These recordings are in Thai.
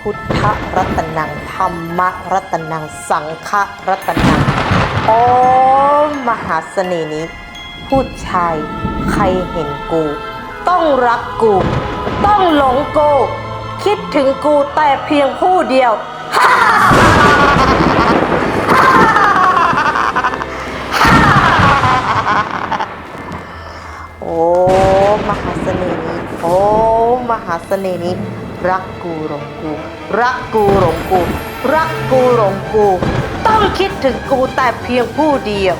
พุทธรัตนังธรรมรัตนังสังฆรัตนังโอ้มหาเสน่ห์นี้ ผู้ชายใครเห็นกู ต้องรักกู ต้องหลงกู คิดถึงกูแต่เพียงผู้เดียวโอ้มหาเสน่ห์นี้ โอ้มหาเสน่ห์นี้ รักกูหลงกู รักกูหลงกู รักกูหลงกู ต้องคิดถึงกูแต่เพียงผู้เดียว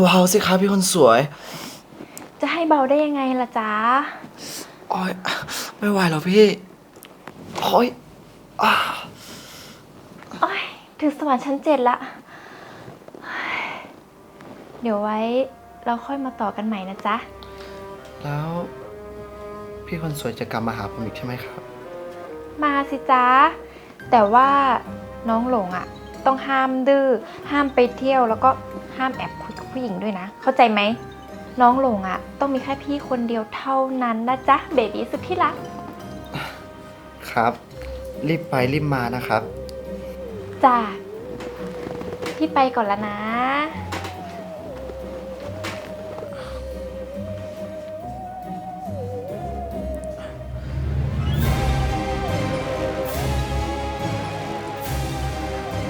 เบาสิครับพี่คนสวย จะให้เบาได้ยังไงล่ะจ๊ะ โอ้ยไม่ไหวแล้วพี่ โอ้ยอ่าโอ้ยถึงสวรรค์ชั้นเจ็ดละเฮ้ยเดี๋ยวไว้เราค่อยมาต่อกันใหม่นะจ๊ะ แล้วพี่คนสวยจะกลับมาหาผมอีกใช่ไหมครับ มาสิจ๊ะ แต่ว่าน้องหลงอะ ต้องห้ามดื้อห้ามไปเที่ยวแล้วก็ห้ามแอบคุยกับผู้หญิงด้วยนะ เข้าใจไหม น้องหลงอะ ต้องมีแค่พี่คนเดียวเท่านั้นนะจ๊ะ เบบีสุดที่รัก ครับ รีบไปรีบมานะครับ จ้ะพี่ไปก่อนแล้วนะ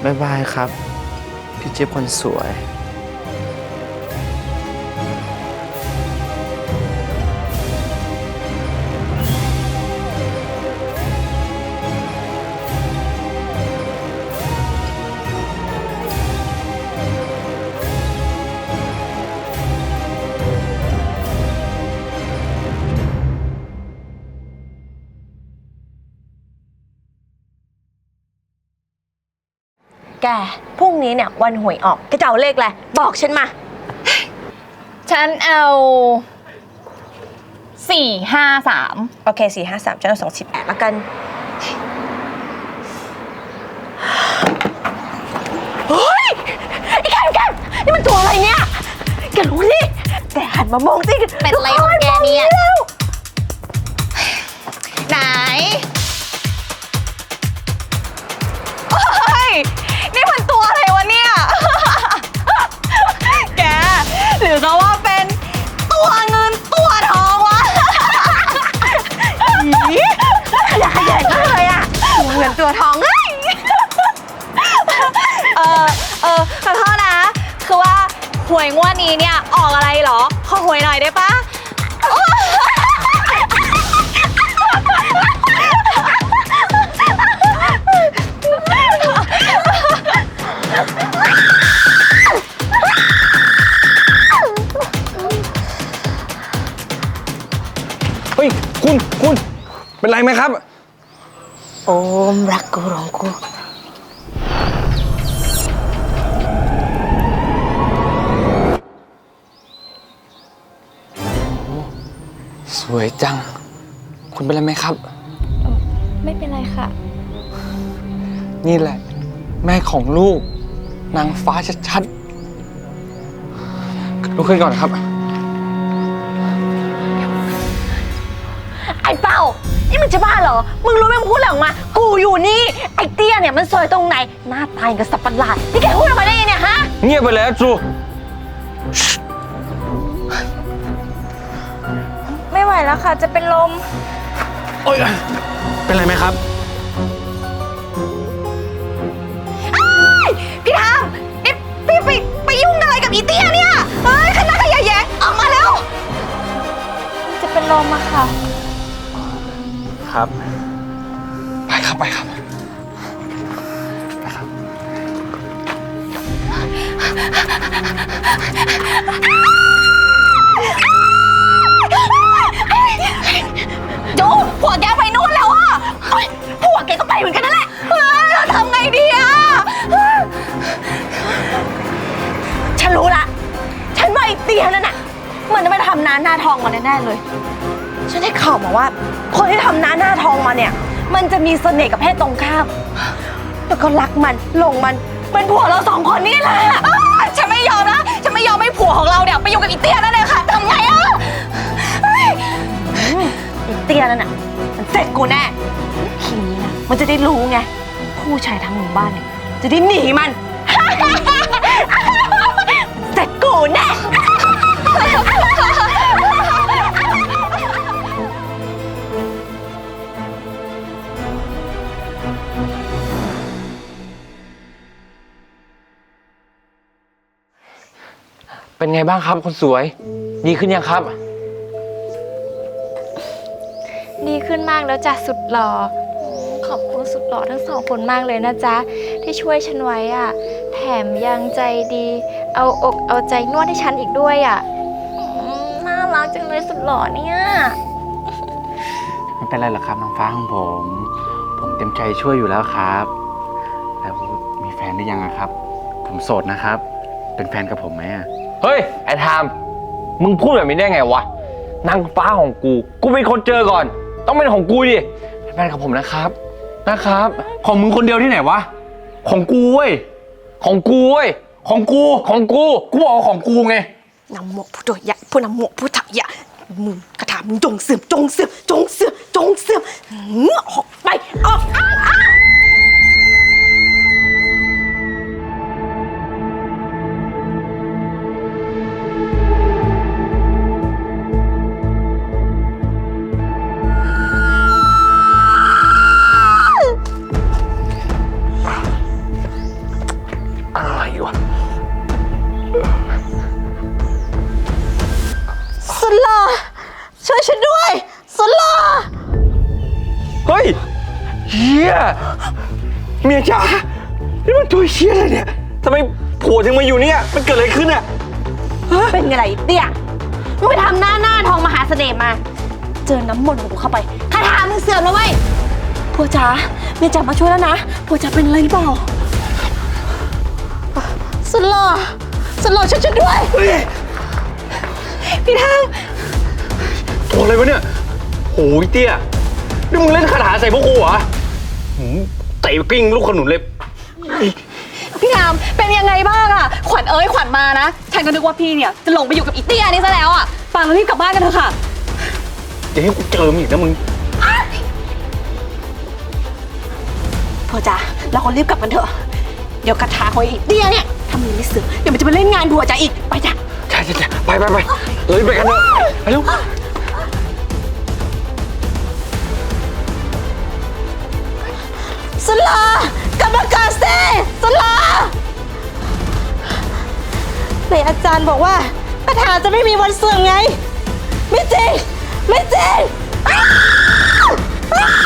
บ๊ายบายครับ พี่เจี๊ยบคนสวย แก พรุ่งนี้เนี่ยวันหวยออกแกจะเอาเลขอะไรบอกฉันมา ฉันเอาสี่ห้าสามโอเคสี่ห้าสามฉันเอาสองสิบแปดละกันเฮ้ยไอ้แกมแกมนี่มันตัวอะไรเนี่ยแกรู้นี่แกหันมามองสิเป็นอะไรของแกเนี่ยัวทองเฮ้ยเออเออขอโทษนะ คือว่าหวยงวดนี้เนี่ยออกอะไรเหรอ ขอหวยหน่อยได้ปะเฮ้ย คุณ คุณ เป็นไรไหมครับ โอ้มรักกูหลงกูสวยจัง คุณเป็นไรไหมครับ ไม่เป็นไรค่ะ นี่แหละ แม่ของลูก นางฟ้าชัดๆลุกขึ้นก่อนครับ นี่มึงจะบ้าเหรอ มึงรู้ไหมมึงพูดอะไรออกมา กูอยู่นี่ ไอ้เตี้ยเนี่ยมันซอยตรงไหน หน้าตายกับสับประหลาดนี่แกพูดออกมาได้ยังไงเนี่ยฮะ เงียบไปแล้วจูไม่ไหวแล้วค่ะ จะเป็นลม โอ๊ยเป็นไรไหมครับ ครับไปครับ ไปครับไปครับ จูผัวแกไปนู่นแล้วอะเฮ้ยผัวแกก็ไปเหมือนกันนั่นแหละเฮ้ยเราทำไงดีอะฉันรู้ละ ฉันว่าไอ้เตี้ยนั่นน่ะ มันจะไปทำน้าหน้าทองมาแน่ๆเลยฉันได้ ข่าวมาว่า คนที่ทำหน้าหน้าทองมาเนี่ย มันจะมีเสน่ห์กับเพศตรงข้ามแล้วก็รักมันหลงมันเป็นผัวเราสองคนนี่แหละอ้าวฉันไม่ยอมนะ ฉันไม่ยอมให้ผัวของเราเนี่ยไปอยู่กับอีเตี้ยนั่นเลยค่ะทำไงอะเฮ้ยไอ้เตี้ยนั่นน่ะมันเสร็จกูแน่ทีนี้นะมันจะได้รู้ไง ผู้ชายทั้งหมู่บ้านเนี่ยจะได้หนีมัน เป็นไงบ้างครับคนสวย ดีขึ้นยังครับ ดีขึ้นมากแล้วจ้ะสุดหล่ออืมขอบคุณสุดหล่อทั้งสองคนมากเลยนะจ๊ะ ที่ช่วยฉันไว้อะแถมยังใจดี เอาอกเอาใจนวดให้ฉันอีกด้วยอะอืมน่ารักจังเลยสุดหล่อเนี่ยไม่เป็นไรหรอกครับน้องฟ้าของผม ผมเต็มใจช่วยอยู่แล้วครับ แล้วมีแฟนหรือยังอะครับ ผมโสดนะครับ เป็นแฟนกับผมไหมอะ เฮ้ย ไอ้ทามมึงพูดแบบนี้ได้ไงวะนางฟ้าของกู กูเป็นคนเจอก่อน ต้องเป็นของกูดิเป็นแฟนกับผมนะครับ นะครับ ของมึงคนเดียวที่ไหนวะ ของกูเว้ย ของกูเว้ย ของกู ของกู กูบอกว่าของกูไง นำโมพุทโธยะพูนำโมพุทธยะมึงกระถามึงจงเสื่อมจงเสื่อมจงเสื่อมจงเสื่อมหือออกไปออกอ้างอ้างอะไร ฉันด้วยสุดหล่อเฮ้ยเฮียเมียจ๋านี่มันตัวเชียอะไรเนี่ยทำไมผัวถึงมาอยู่เนี่ย มันเกิดอะไรขึ้นอะเป็นไงล่ะไอ้เตี้ยมึงไปทำหน้าหน้าทองมหาเสน่ห์มา เจอน้ำมนต์ของกูเข้าไปคาถามึงเสื่อมแล้วเว้ยผัวจ๋าเมียจ๋ามาช่วยแล้วนะผัวจ๋าเป็นอะไรหรือเปล่าสุดหล่อสุดหล่อช่วยฉันด้วย พี่ทาง ตัวอะไรวะเนี่ยโอ้ยเตี้ยนี่มึงเล่นคาถาใส่พวกกูเหรอหืมเตะกลิ้งลูกขนุนเลย พี่ทามเป็นยังไงบ้างอะขวัญเอ้ยขวัญมานะ ฉันก็นึกว่าพี่เนี่ยจะหลงไปอยู่กับอีเตี้ยนี่ซะแล้วอะปางเรารีบกลับบ้านกันเถอะค่ะ อย่าให้กูเจอมึงอีกนะมึงพ่อจ๋าเราคนรีบกลับกันเถอะ เดี๋ยวกระถาของไอ้เตี้ยเนี่ยถ้ามันไม่เสื่อมเดี๋ยวมันจะมาเล่นงานผัวจ๋าอีกไปจ้ะใช่ใช่ใช่ไปไปไปเรารีบไปกันเถอะไปเร็ว สุดหล่อกรรมการเซ่สุดหล่อในอาจารย์บอกว่าปัญหาจะไม่มีวันเสื่อมไง ไม่จริง ไม่จริงอ้าวอ้าว